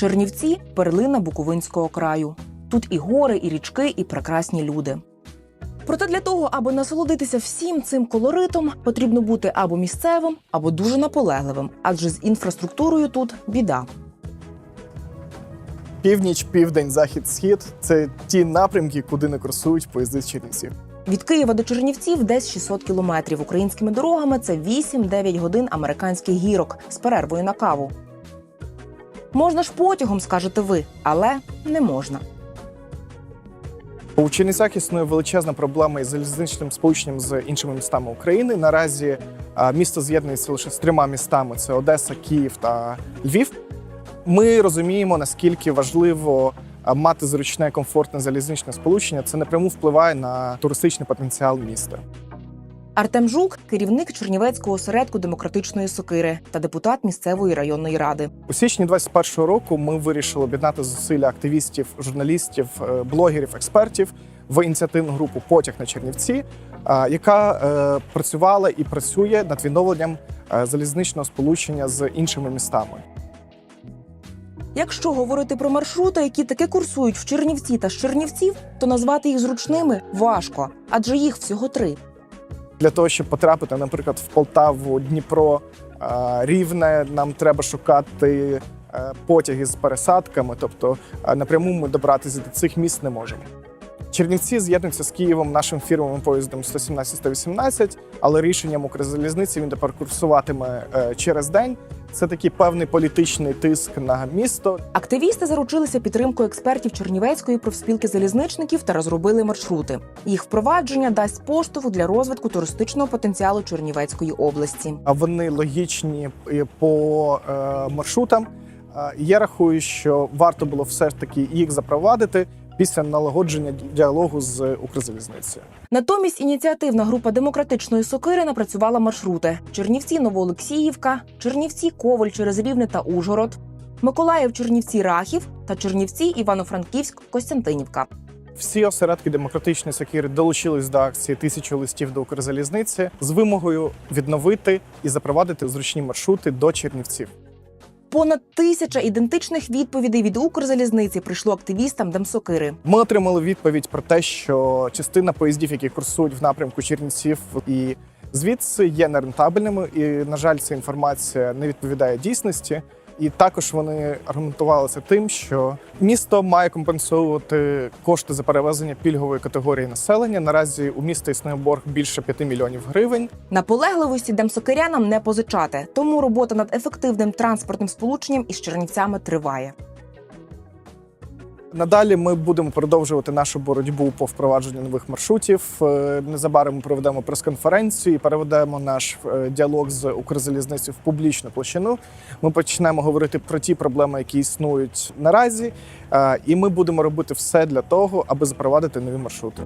Чернівці перлина Буковинського краю. Тут і гори, і річки, і прекрасні люди. Проте для того, аби насолодитися всім цим колоритом, потрібно бути або місцевим, або дуже наполегливим, адже з інфраструктурою тут біда. Північ, південь, захід, схід це ті напрямки, куди не курсують поїзди з Чернівців. Від Києва до Чернівців десь 600 кілометрів. Українськими дорогами це 8-9 годин американських гірок з перервою на каву. Можна ж потягом, скажете ви, але не можна. У Чернівцях існує величезна проблема із залізничним сполученням з іншими містами України. Наразі місто з'єднується лише з трьома містами: це Одеса, Київ та Львів. Ми розуміємо, наскільки важливо мати зручне, комфортне залізничне сполучення. Це напряму впливає на туристичний потенціал міста. Артем Жук керівник Чернівецького осередку демократичної сокири та депутат місцевої районної ради. У січні 21-го року ми вирішили об'єднати зусилля активістів, журналістів, е, блогерів, експертів в ініціативну групу Потяг на Чернівці, е, яка е, працювала і працює над відновленням залізничного сполучення з іншими містами. Якщо говорити про маршрути, які таки курсують в Чернівці та з Чернівців, то назвати їх зручними важко, адже їх всього три. Для того, щоб потрапити, наприклад, в Полтаву, Дніпро, е, Рівне, нам треба шукати е, потяги з пересадками, тобто е, напряму ми добратися до цих міст не можемо. Чернівці з'єднуються з Києвом нашим фірмовим поїздом 117-118, але рішенням Укрзалізниці він тепер курсуватиме через день. Це такий певний політичний тиск на місто. Активісти заручилися підтримкою експертів Чернівецької профспілки залізничників та розробили маршрути. Їх впровадження дасть поштовх для розвитку туристичного потенціалу Чернівецької області. а вони логічні по е, маршрутам. Е, Я рахую, що варто було все ж таки їх запровадити після налагодження діалогу з Укрзалізницею. Натомість ініціативна група демократичної сокири напрацювала маршрути: Чернівці Новоолексіївка, Чернівці Коваль через Рівне та Ужгород, Миколаїв Чернівці Рахів та Чернівці Івано-Франківськ Костянтинівка. Всі осередки демократичної сокири долучились до акції тисячу листів до Укрзалізниці з вимогою відновити і запровадити зручні маршрути до Чернівців. Понад тисяча ідентичних відповідей від Укрзалізниці прийшло активістам Демсокири. Ми отримали відповідь про те, що частина поїздів, які курсують в напрямку Чернівців і звідси, є нерентабельними, і на жаль, ця інформація не відповідає дійсності. І також вони аргументувалися тим, що місто має компенсувати кошти за перевезення пільгової категорії населення. Наразі у міста існує борг більше 5 мільйонів гривень. Наполегливості демсокирянам не позичати, тому робота над ефективним транспортним сполученням із Чернівцями триває. Надалі ми будемо продовжувати нашу боротьбу по впровадженню нових маршрутів. Е, Незабаром ми проведемо прес-конференцію і переведемо наш е, діалог з Укрзалізницею в публічну площину. Ми почнемо говорити про ті проблеми, які існують наразі, е, і ми будемо робити все для того, аби запровадити нові маршрути.